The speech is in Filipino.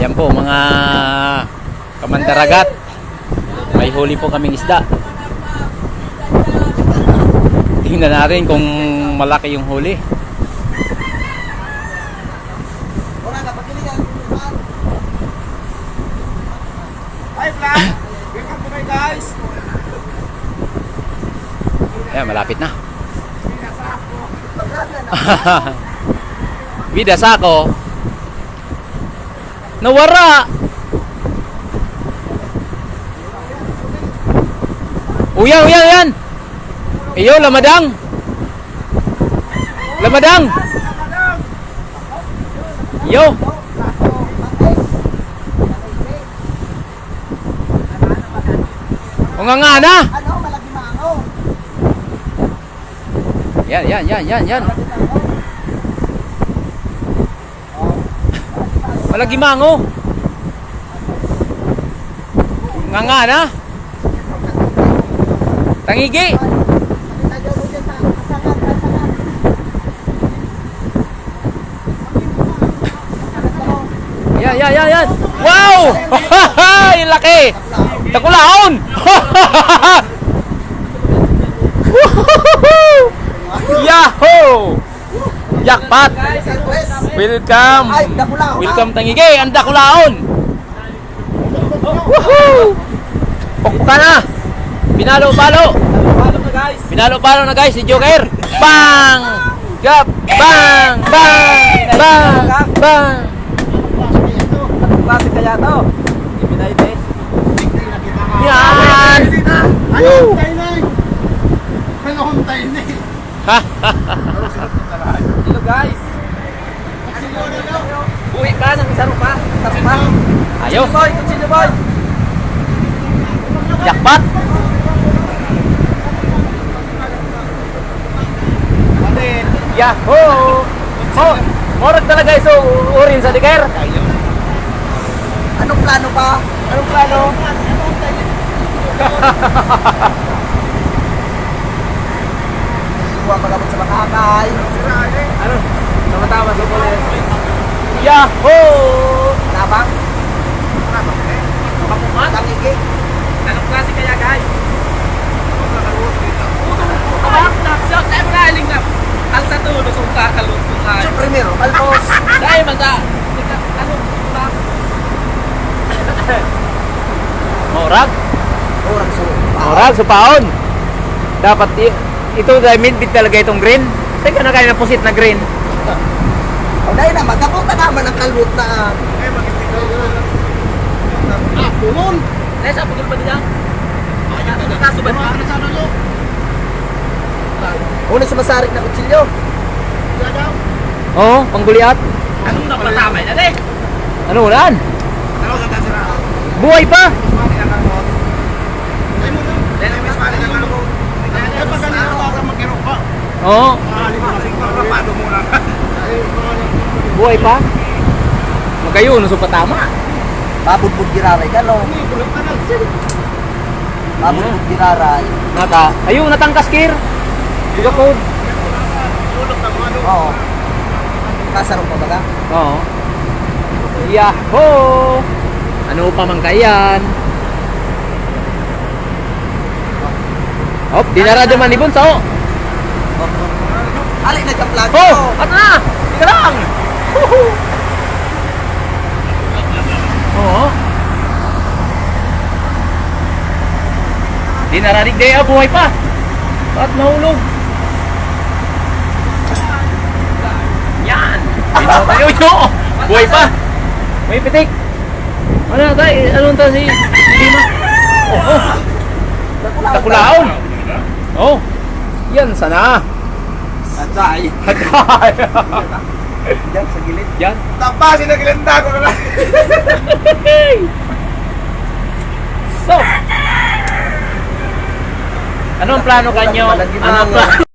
Ayan po mga kamandaragat. May huli po kaming isda. Tingnan natin kung malaki yung huli. Ayan, malapit na. Vida sako. Nawara. Uyan, uyan, uyan. Iyo, lamadang. Lamadang. Yo. O nga nga na. Ano, malaki mango. Yan, yan, yan, yan, yan. Malagi mango. Nga nga na. Tangigi. Yan, yan, yan, yan. Wow! Ay, laki. Takulaon. Yahoo! Jackpot. Welcome. Welcome Tangigi, ang Dakulaon. Woohoo! Pokpa na. Pinalo-palo. Follow na guys! Pinalo-palo na guys si Joker. Bang! Gap! Bang! Bang! Bang! Bang! Klase kaya to? Ibinay din. Yan! Ano, tayo na eh. Ano, tayo na eh. Hello guys! Uwi ka ng isang pa. Tapos pa. Ayos. Boy, continue boy! Jackpot. Yahoo! Oh, morag talaga iso urin sa diker. Anong plano pa? Anong plano? Kuha pagabot sa makakay. Ano? Tama-tama sa pala. Yahoo! Nabang. Papungan? Tangigi. Anong klase kaya guys? Abang, tapos tayo mga aling na. Ang sa tulo, kung kakalot ko kayo. So, primero, almos. Dahil man sa... Ano? Morag? Orang so. Morag sa paon. Dapat ito dahil midbit talaga itong green. Teka na kayo na pusit na green. O, dahil na, magkapunta naman ang kalbot na. Ah, punon. Dahil sa pagkil pa nila? Nakasuban pa? Una sa masarik na kutsilyo. Oo, pangguliat. Anong napatamay na eh? Ano ulan? Buhay pa! Oo, buhay pa. Magayon, so patama. Babudbud giraray ka, no? Babudbud giraray. Nata, ayun, natangkas kir. Diga po. Oo. Kasarong pa baga? Oo. Yahoo! Ano pa man kayan? Hop, dinarado man ibon sa oh. Ali, nagka-plug. Oh, ano na? Tika lang. Oo. Di naranig day ah, buhay pa. At nahulog. Yan. Binaw tayo yo. Buhay pa. May pitik. Ano na tayo? Anong ta si Lima? Oo. Oh, Takulaon. Oh. Yan sana. Atay. Hatay. Diyan, sa gilid. Yan. Tapasin na kilanda ko na lang. so, ano ang plano kanyo? Ano mga- plano?